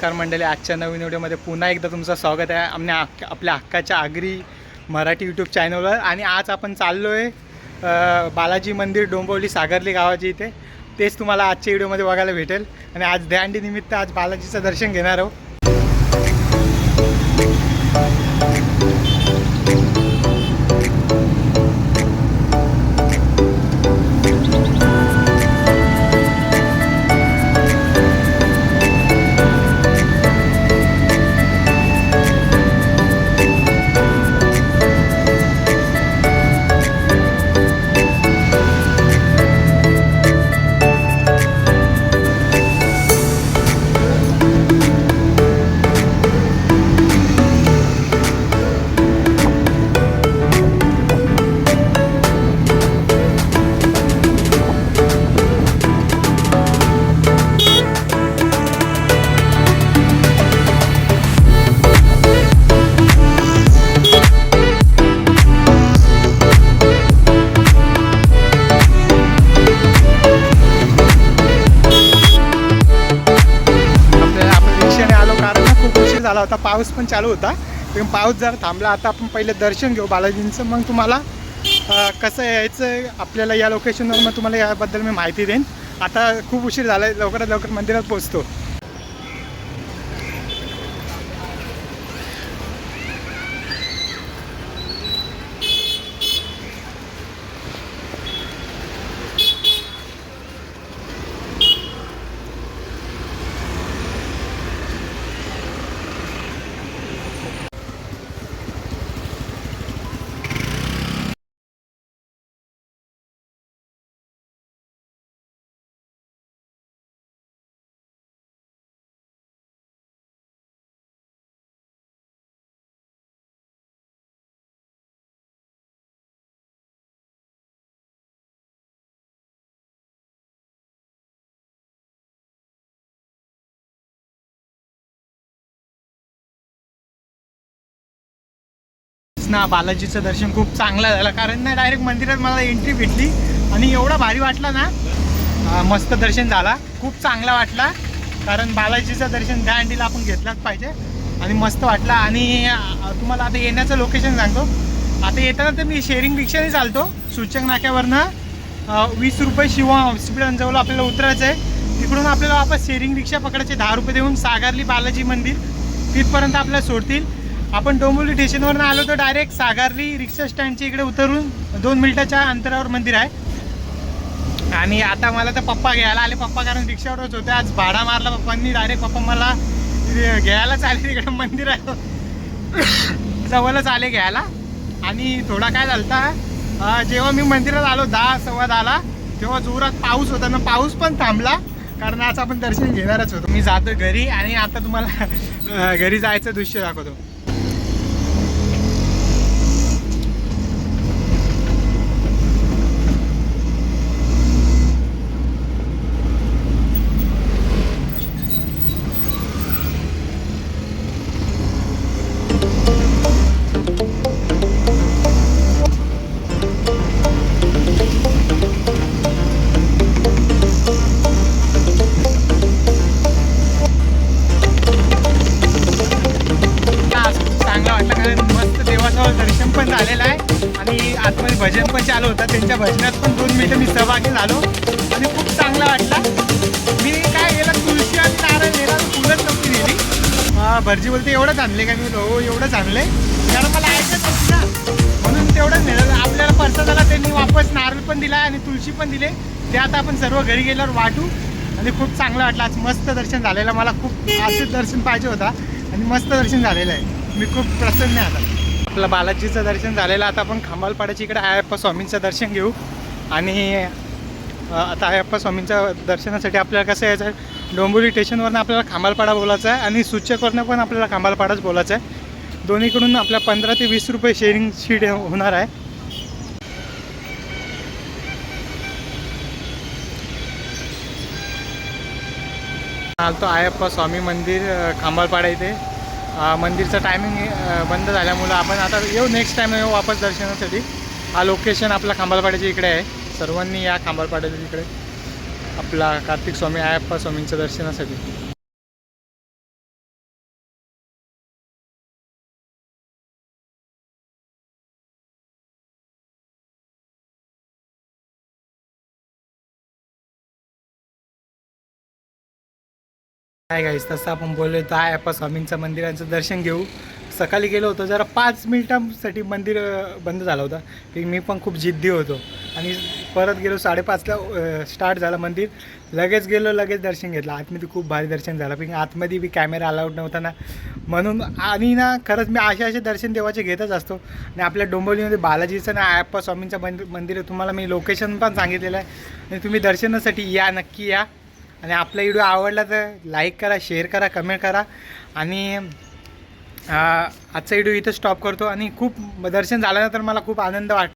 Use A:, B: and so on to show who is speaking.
A: नमस्कार मंडळी आजच्या नवीन व्हिडिओमध्ये पुन्हा एकदा तुमचं स्वागत आहे. आम्ही आपल्या हक्काच्या आगरी मराठी यूट्यूब चॅनलवर आणि आज आपण चाललो आहे बालाजी मंदिर डोंबिवली सागरली गावाची इथे. तेच तुम्हाला आजच्या व्हिडिओमध्ये बघायला भेटेल. आणि आज दहंडी निमित्त आज बालाजीचं दर्शन घेणार आहोत. झाला होता पाऊस पण चालू होता. पण पाऊस जर थांबला आता आपण पहिले दर्शन घेऊ बालाजींचं. मग तुम्हाला कसं यायचं आपल्याला या लोकेशनवर मग तुम्हाला याबद्दल मी माहिती देईन. आता खूप उशीर झाला आहे लवकरात लवकर मंदिरात पोचतो ना बालाजीचं दर्शन खूप चांगलं झालं. कारण ना डायरेक्ट मंदिरात मला एंट्री भेटली आणि एवढा भारी वाटला ना. मस्त दर्शन झाला. खूप चांगला वाटला. कारण बालाजीचं दर्शन त्या अंडीला आपण घेतलाच पाहिजे. आणि मस्त वाटला. आणि तुम्हाला आता येण्याचं लोकेशन सांगतो. आता येताना तर मी शेअरिंग रिक्षाने चालतो. सूचक नाक्यावरनं वीस रुपये शिवा हॉस्पिटल आपल्याला उतरायचं आहे. तिकडून आपल्याला वापस शेअरिंग रिक्षा पकडायचे. दहा रुपये देऊन सागरली बालाजी मंदिर. तिथपर्यंत आपल्याला सोडतील. आपण डोंबिवली स्टेशनवरून आलो तर डायरेक्ट सागरली रिक्षा स्टँडच्या इकडे उतरून दोन मिनिटाच्या अंतरावर मंदिर आहे. आणि आता मला तर पप्पा घ्यायला आले. पप्पा कारण रिक्षावरच होते. आज भाडा मारला पप्पांनी. डायरेक्ट पप्पा मला घ्यायलाच आले तिकडे मंदिर आहे. जवळच आले घ्यायला. आणि थोडा काय झालता जेव्हा मी मंदिरात आलो दहा सव्वा दहाला तेव्हा जोरात पाऊस होता. ना पाऊस पण थांबला. कारण आज आपण दर्शन घेणारच होतो. मी जातो घरी आणि आता तुम्हाला घरी जायचं दृश्य दाखवतो. आतमध्ये भजन पण चालू होतं. त्यांच्या भजनात पण दोन मिनिटं मी सहभागी झालो. आणि खूप चांगला वाटला. मी काय गेला तुळशी आणि नारळ नेला फुलंच नव्हती नेली. भरजी बोलते एवढंच आणले का? मी बोललो, हो एवढंच आणले कारण मला ऐकत नव्हती ना. म्हणून तेवढंच नेलं. आपल्याला परसादाला त्यांनी वापस नारळ पण दिला आणि तुळशी पण दिले. ते आता आपण सर्व घरी गेल्यावर वाटू. आणि खूप चांगलं वाटलं. आज मस्त दर्शन झालेलं. मला खूप असं दर्शन पाहिजे होता. आणि मस्त दर्शन झालेलं आहे. मी खूप प्रसन्न आहे आता. आपलं बालाजीचं दर्शन झालेलं. आता आपण खांबालपाड्याच्या इकडे आयप्पा स्वामींचं दर्शन घेऊ. आणि आता आयप्पा स्वामींच्या दर्शनासाठी आपल्याला कसं यायचं आहे? डोंबिवली स्टेशनवरनं आपल्याला खांबालपाडा बोलायचं आहे आणि सूचकवरनं पण आपल्याला खांबालपाडाच बोलायचं आहे. दोन्हीकडून आपल्या पंधरा ते वीस रुपये शेअरिंग शीट होणार आहे. आलतो आयप्पा स्वामी मंदिर खांबालपाडा इथे. मंदिरचं टायमिंग बंद झाल्यामुळं आपण आता येऊ नेक्स्ट टाईम येऊ वापस दर्शनासाठी. हा लोकेशन आपला खांबालपाड्याच्या इकडे आहे. सर्वांनी या खांबालपाड्याच्या इकडे. आपला कार्तिक स्वामी आयप्पा स्वामींच्या दर्शनासाठी. काय गाईस तसं आपण बोललो तर आहे स्वामींचं मंदिरांचं दर्शन घेऊ. सकाळी गेलो होतो जरा पाच मिनिटांसाठी मंदिर बंद झालं होतं. की मी पण खूप जिद्दी होतो. आणि परत गेलो साडेपाचला स्टार्ट झालं मंदिर. लगेच गेलो लगेच दर्शन घेतलं. आतमध्ये खूप भारी दर्शन झालं. पण आतमध्ये बी कॅमेरा अलाउड नव्हता ना. म्हणून आणि ना खरंच मी असे असे दर्शन देवाचे घेतच असतो. आणि आपल्या डोंबिवलीमध्ये बालाजीचं ना आयप्पा स्वामींचं मंदिर मंदिर तुम्हाला मी लोकेशन पण सांगितलेलं आहे. आणि तुम्ही दर्शनासाठी या नक्की या. आणि आपला व्हिडिओ आवडला तर लाईक करा शेअर करा कमेंट करा. आणि आजचा व्हिडिओ इथं स्टॉप करतो. आणि खूप दर्शन झाल्यानंतर मला खूप आनंद वाट